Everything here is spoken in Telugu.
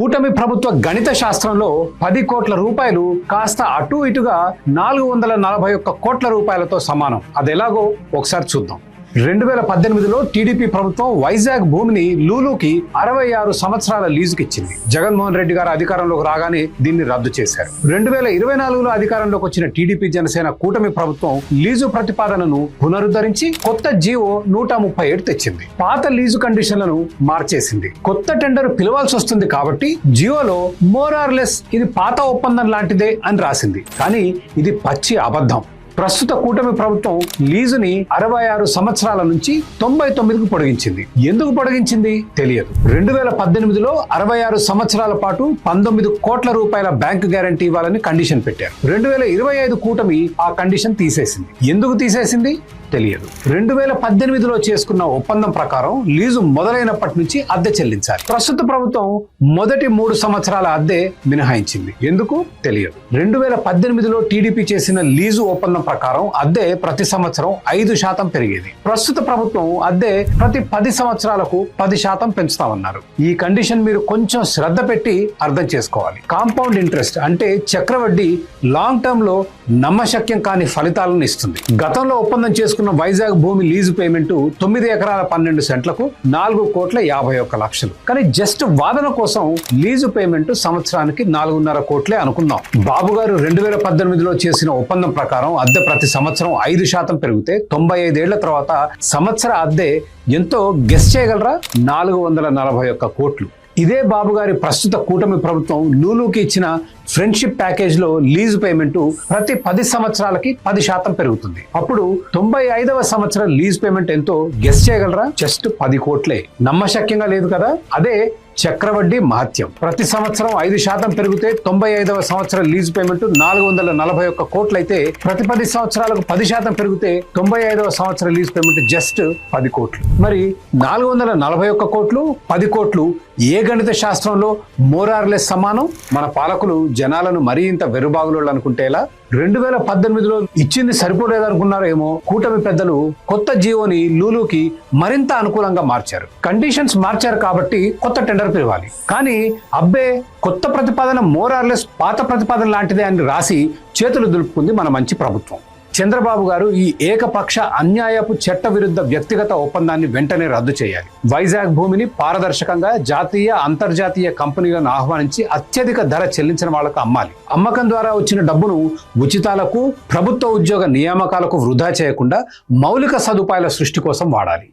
కూటమి ప్రభుత్వ గణిత శాస్త్రంలో పది కోట్ల రూపాయలు కాస్త అటు ఇటుగా నాలుగు వందల నలభై ఒక్క కోట్ల రూపాయలతో సమానం. అది ఎలాగో ఒకసారి చూద్దాం. రెండు వేల పద్దెనిమిదిలో టీడీపీ ప్రభుత్వం వైజాగ్ భూమిని లూలుకి అరవై ఆరు సంవత్సరాల లీజుకి ఇచ్చింది జగన్మోహన్ రెడ్డి గారు అధికారంలోకి రాగానే దీన్ని రద్దు చేశారు. రెండు వేల ఇరవై నాలుగులో అధికారంలోకి వచ్చిన టీడీపీ జనసేన కూటమి ప్రభుత్వం లీజు ప్రతిపాదనను పునరుద్ధరించి కొత్త జీవో నూట ముప్పై ఏడు తెచ్చింది. పాత లీజు కండిషన్లను మార్చేసింది. కొత్త టెండర్ పిలవాల్సి వస్తుంది కాబట్టి జియోలో మోర్ ఆర్ లెస్ ఇది పాత ఒప్పందం లాంటిదే అని రాసింది. కానీ ఇది పచ్చి అబద్ధం. ప్రస్తుత కూటమి ప్రభుత్వం లీజుని అరవై ఆరు సంవత్సరాల నుంచి తొంభై తొమ్మిదికి పొడిగించింది. ఎందుకు పొడిగించింది? తెలియదు. రెండు వేల పద్దెనిమిదిలో అరవై ఆరు సంవత్సరాల పాటు పంతొమ్మిది కోట్ల రూపాయల బ్యాంకు గ్యారంటీ ఇవ్వాలని కండిషన్ పెట్టారు. రెండు వేల ఇరవై ఐదు కూటమి ఆ కండిషన్ తీసేసింది. ఎందుకు తీసేసింది? తెలియదు. రెండు వేల పద్దెనిమిదిలో చేసుకున్న ఒప్పందం ప్రకారం లీజు మొదలైనప్పటి నుంచి అద్దె చెల్లించాలి. ప్రస్తుత ప్రభుత్వం మొదటి మూడు సంవత్సరాల అద్దె మినహాయించింది. ఎందుకు? తెలియదు. రెండు వేల పద్దెనిమిదిలో టీడీపీ చేసిన లీజు ఒప్పందం ప్రకారం అద్దె ప్రతి సంవత్సరం ఐదు శాతం పెరిగేది. ప్రస్తుత ప్రభుత్వం అద్దె ప్రతి పది సంవత్సరాలకు పది శాతం పెంచుతామన్నారు. ఈ కండిషన్ మీరు కొంచెం శ్రద్ధ పెట్టి అర్థం చేసుకోవాలి. కాంపౌండ్ ఇంట్రెస్ట్ అంటే చక్రవడ్డీ లాంగ్ టర్మ్లో నమ్మశక్యం కాని ఫలితాలను ఇస్తుంది. గతంలో ఒప్పందం చేసుకున్న వైజాగ్ భూమి లీజు పేమెంట్ తొమ్మిది ఎకరాల పన్నెండు సెంట్లకు నాలుగు కోట్ల యాభై ఒక్క లక్షలు. కానీ జస్ట్ వాదన కోసం లీజు పేమెంట్ సంవత్సరానికి నాలుగున్నర కోట్లే అనుకుందాం బాబు గారు రెండు వేల పద్దెనిమిదిలో చేసిన ఒప్పందం ప్రకారం అద్దె ప్రతి సంవత్సరం ఐదు శాతం పెరిగితే తొంభై ఐదేళ్ళ తర్వాత సంవత్సర అద్దె ఎంతో గెస్ చేయగలరా? నాలుగు వందల నలభై ఒక్క కోట్లు. ఇదే బాబు గారి ప్రస్తుత కూటమి ప్రభుత్వం లూలుకి ఇచ్చిన ఫ్రెండ్షిప్ ప్యాకేజ్లో లీజు పేమెంట్ ప్రతి పది సంవత్సరాలకి పది శాతం పెరుగుతుంది. అప్పుడు తొంభై ఐదవ సంవత్సరం లీజ్ పేమెంట్ ఎంతో గెస్ చేయగలరా? జస్ట్ పది కోట్లే. నమ్మశక్యంగా లేదు కదా? అదే చక్రవడ్డీ మాత్యం. ప్రతి సంవత్సరం ఐదు శాతం పెరిగితే తొంభై ఐదవ సంవత్సరం లీజు పేమెంట్ నాలుగు వందల నలభై ఒక్క కోట్లయితే ప్రతి పది సంవత్సరాలకు పది శాతం పెరిగితే తొంభై ఐదవ సంవత్సరం లీజు పేమెంట్ జస్ట్ పది కోట్లు. మరి నాలుగు వందల నలభై ఒక్క కోట్లు పది కోట్లు ఏ గణిత శాస్త్రంలో మోరార్లెస్ సమానం? మన పాలకులు జనాలను మరీ ఇంత వెరుబాగులు అనుకుంటేలా రెండు వేల పద్దెనిమిదిలో ఇచ్చింది సరిపోలేదనుకున్నారేమో కూటమి పెద్దలు కొత్త జీవోని లూలుకి మరింత అనుకూలంగా మార్చారు. కండిషన్స్ మార్చారు కాబట్టి కొత్త టెండర్ పిలవాలి. కానీ అబ్బే కొత్త ప్రతిపాదన మోరార్లెస్ పాత ప్రతిపాదన లాంటిదే అని రాసి చేతులు దులుపుకుంది మన మంచి ప్రభుత్వం. చంద్రబాబు గారు ఈ ఏకపక్ష అన్యాయపు చట్ట విరుద్ధ వ్యక్తిగత ఒప్పందాన్ని వెంటనే రద్దు చేయాలి. వైజాగ్ భూమిని పారదర్శకంగా జాతీయ అంతర్జాతీయ కంపెనీలను ఆహ్వానించి అత్యధిక ధర చెల్లించిన వాళ్ళకు అమ్మాలి. అమ్మకం ద్వారా వచ్చిన డబ్బును ఉచితాలకు ప్రభుత్వ ఉద్యోగ నియామకాలకు వృధా చేయకుండా మౌలిక సదుపాయాల సృష్టి కోసం వాడాలి.